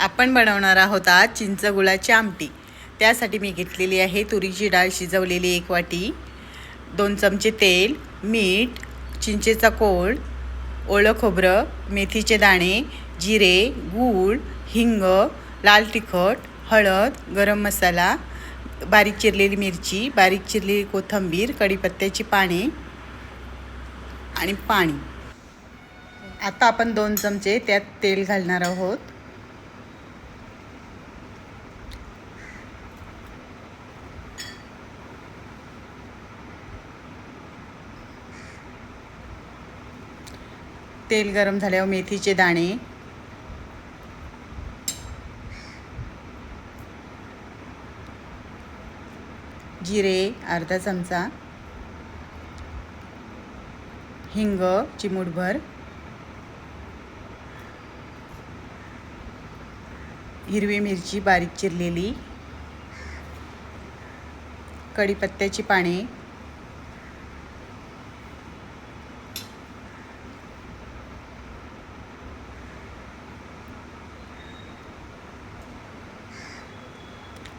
आपण बनवणार आहोत आज चिंच गुळाची आमटी. त्यासाठी मी घेतलेली आहे तुरीची डाळ शिजवलेली एक वाटी दोन चमचे तेल मीठ चिंचेचा कोळ ओलं खोबरं मेथीचे दाणे जिरे गूळ हिंग लाल तिखट हळद गरम मसाला बारीक चिरलेली मिरची बारीक चिरलेली कोथिंबीर कढीपत्त्याची पाने आणि पाणी. आता आपण दोन चमचे त्यात तेल घालणार आहोत. तेल गरम झाल्यावर मेथीचे दाणे. जिरे अर्धा चमचा. हिंग चिमूटभर. हिरवी मिरची बारीक चिरलेली. कढीपत्त्याची पाने.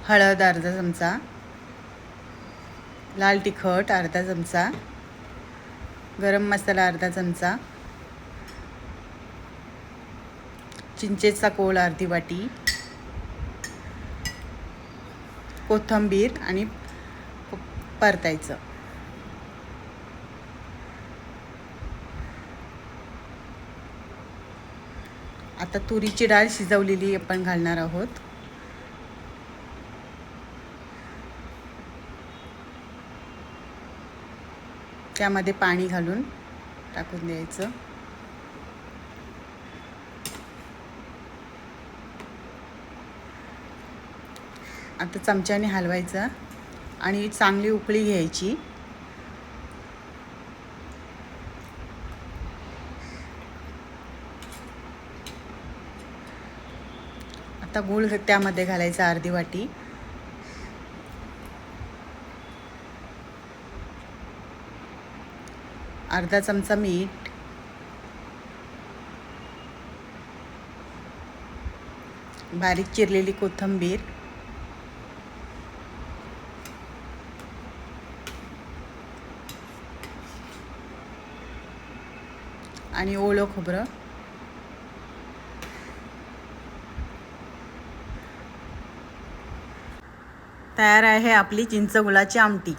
हळद अर्धा चमचा. लाल तिखट अर्धा चमचा. गरम मसाला अर्धा चमचा. चिंचेचा कोळ अर्धी वाटी. कोथिंबीर आणि परतायचं. आता तुरीची डाळ शिजवलेली आपण घालणार आहोत. त्यामध्ये पाणी घालून टाकून द्यायचं. आता चमच्याने हलवायचं आणि चांगली उकळी घ्यायची. आता गूळ त्यामध्ये घालायचा अर्धी वाटी. अर्धा चमचा मीठ. बारीक चिरलेली कोथिंबीर. आणि ओलं खोबरं. तयार आहे आपली चिंच गुळाची आमटी.